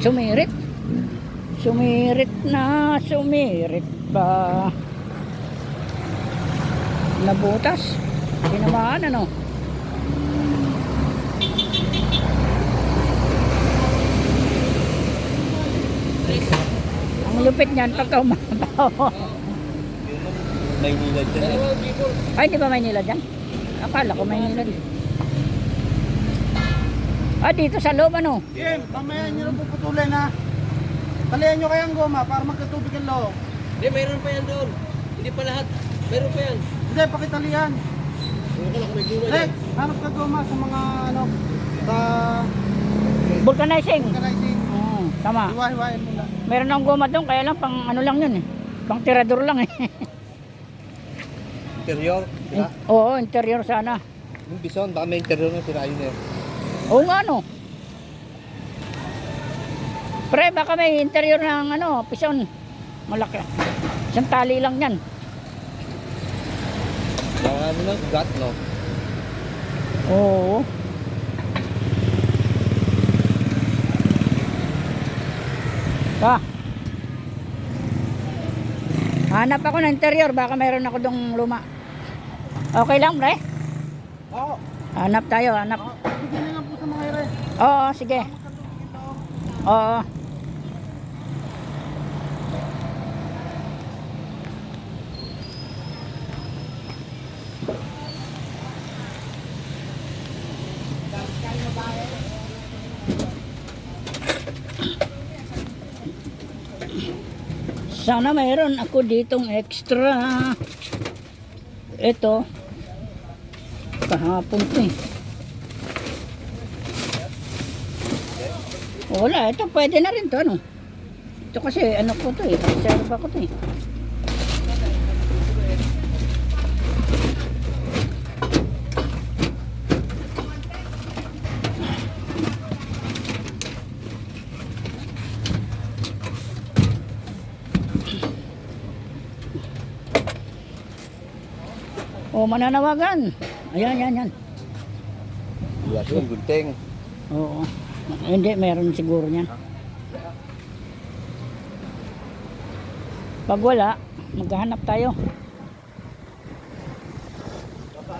Sumirit. Sumirit na, sumirit pa. Nabutas. Tinamaan ano. Ang lupit niyan pagka umabaw. May nilad dyan. Ay, di ba may nila dyan? Akala ko may nila dyan. Ah, dito sa loob ano? Jim, mamaya nyo na puputulin ha. Talihan nyo kayang goma para magkatubig ang loob. Hindi, mayroon pa yan doon. Hindi pa lahat. Mayroon pa yan. Hindi, pakitalihan. Ano lang may Lex, hanap ka goma sa mga ano, sa Vulcanizing. organizing. Oo, tama. Hiwa-hiwain mo lang. Meron ng goma doon, kaya lang pang ano lang yun eh. Pang tirador lang eh. Interior. Sira. Oo, interior sana. Yung bison, baka may interior na sira yun eh. Oo nga no. Pre, baka may interior ng ano, pison. Malaki. Isang tali lang yan. Baka ano na, gat no. Oo. Ah. Hanap ako ng interior, baka mayroon ako dong luma. Okay lang, pre? Oo. Hanap tayo, hanap. Bigyan na lang po sa mga ire. Oo, sige. Oo. Sana mayroon ako ditong extra. Ito. Kahapon to eh. Wala, ito pwede na rin to ano. Ito kasi ano ko to eh, reserve ako to eh. O mananawagan. Ayan, yan, yan. Wala yun, gunting. Oo. Hindi, meron siguro niyan. Pag wala, maghahanap tayo.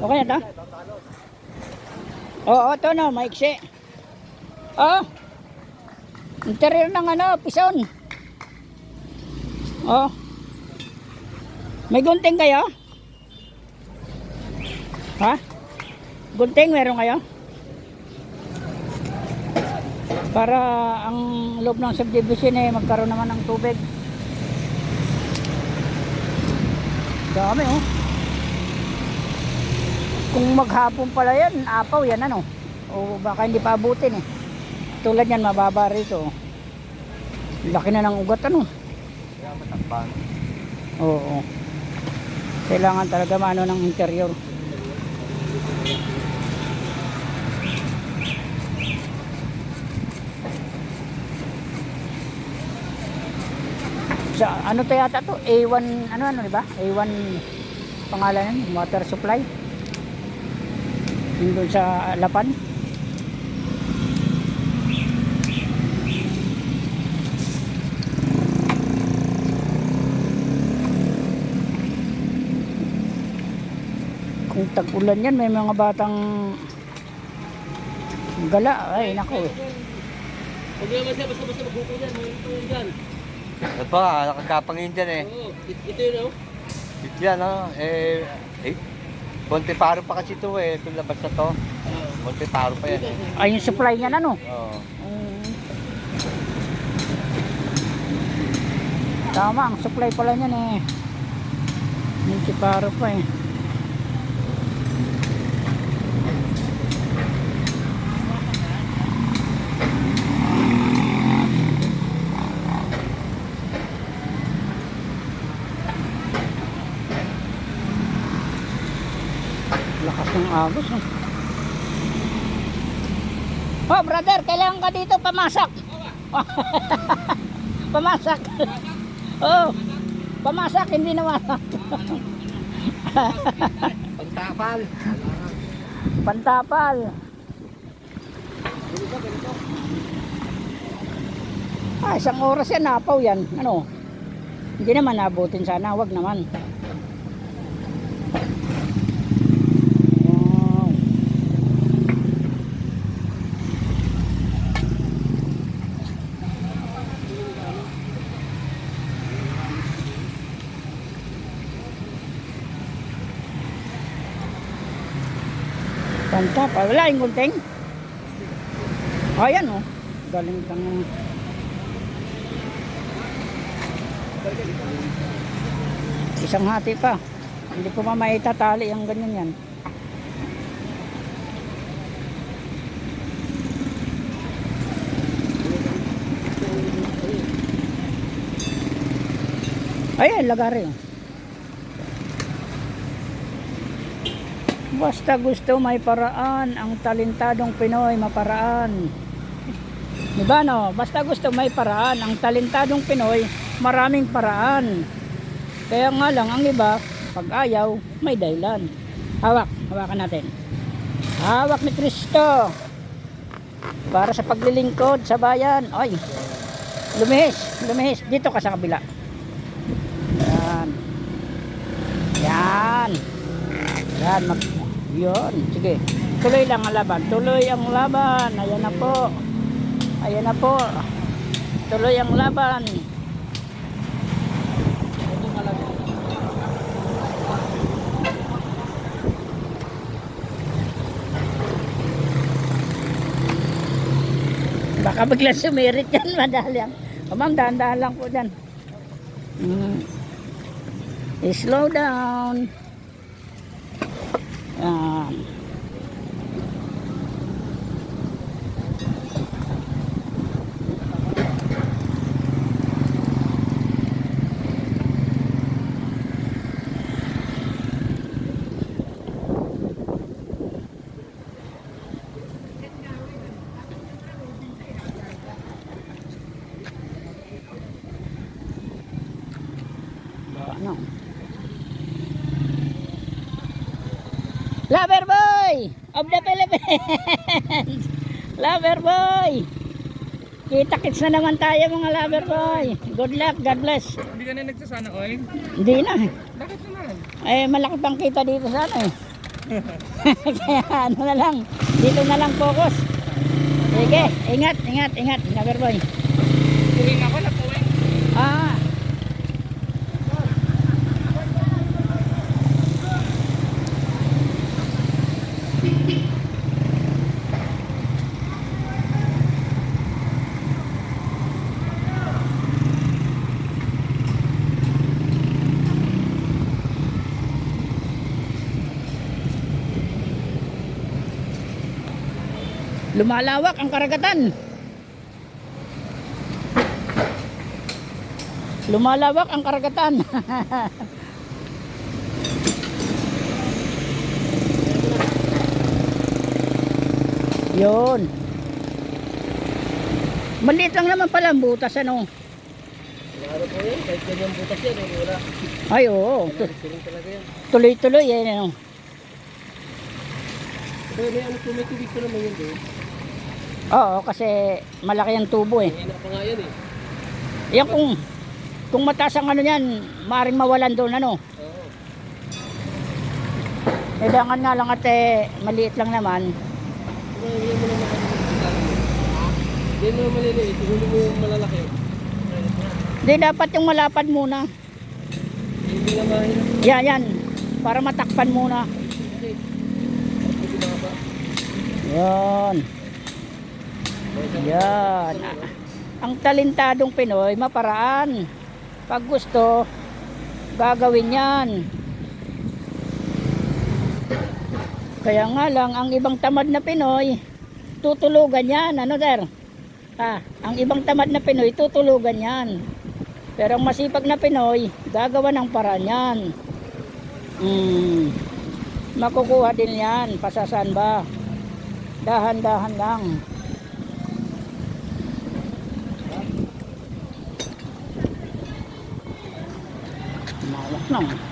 Okay na to? Oo, ito no, maiksi. Oh. Interior ng ano, pison. Oh. May gunting kayo? Ha? Gunting meron kayo? para ang loob ng subdivision eh magkaroon naman ng tubig. Dami oh. Kung maghapon pala yan apaw yan ano? O baka hindi pa abutin eh. Tulad yan mababa rito. Laki na ng ugat ano? Kaya matakpan. oo. Kailangan talaga mano ng interior sa ano to yata to? A1 ano ano di ba? A1 pangalan yan water supply. Yung doon sa Lapan. Kung tag-ulan yan may mga batang gala. Ay nako Huwag naman siya, basta-basta maghuko yan. May ito yun dyan. Ito ah, nakakapang yun dyan eh. Oo, it- ito yun oh. Ito yan ah, eh, eh, Monteparo pa kasi ito eh, itong labas na to. Monteparo pa yan eh. ay yung supply niyan ano Oo. Mm. Tama, ang supply pala niyan eh. Hindi paro pa eh. Lakas ng agos eh. Oh, brother, kailangan ka dito pamasak. pamasak. oh, pamasak, hindi nawasak. Pagtapal. Pantapal. Ah, isang oras yan, napaw yan. Ano? Hindi naman nabutin sana, wag naman. Kanta pa. Wala yung gunting. Ayan oh. Galing kang... Isang hati pa. Hindi ko pa maitatali ang ganyan yan. Ayan, lagari. oh. Basta gusto may paraan, ang talentadong Pinoy maparaan. Diba no? Basta gusto may paraan, ang talentadong Pinoy maraming paraan. Kaya nga lang ang iba, pag ayaw, may dahilan. Hawak, hawakan natin. Hawak ni Kristo. Para sa paglilingkod sa bayan. Ay, lumihis, lumihis. Dito ka sa kabila. Yan. Yan. Yan, mag yun, sige. Tuloy lang ang laban. Tuloy ang laban. Ayan na po. Ayan na po. Tuloy ang laban. Baka bigla sumirit yan, madali yan. O ma'am, dahan-dahan lang po dyan. Mm. Slow down. Yan. Lover boy of the Philippines. lover boy. Kita-kits na naman tayo mga lover boy. Good luck, God bless. Hindi ka na nagsasana, oy? Hindi na. Bakit naman? Eh, malaki pang kita dito sa ano eh. Kaya ano na lang. Dito na lang focus. Sige, ingat, ingat, ingat. Lover boy. Uwi nga ako, nag-uwi. Ah. Lumalawak ang karagatan. Lumalawak ang karagatan. Yun. Maliit lang naman pala ang butas ano. Klaro po yun, kahit ganyan butas yan, eh, wala. Ay oo. Tuloy-tuloy yan ano. Pero may ano, tumitubig ko naman yun doon. Oo, kasi malaki ang tubo eh. Hina pa nga yan eh. Yan kung kung mataas ang ano niyan, maaaring mawalan doon ano. Oo. Kailangan nga lang at eh, maliit lang naman. Hindi mo naman ano, Hindi mo maliliit, yung malalaki. Hindi dapat yung malapad muna. Hindi na. Yan, yan. Para matakpan muna. Ba? Yan. Yan. Ang talentadong Pinoy, maparaan. Pag gusto, gagawin yan. Kaya nga lang, ang ibang tamad na Pinoy, tutulugan yan. Ano, sir? Ah, ang ibang tamad na Pinoy, tutulugan yan. Pero ang masipag na Pinoy, gagawa ng paraan yan. Hmm. Makukuha din yan. Pasasan ba? Dahan-dahan lang. Mawak na.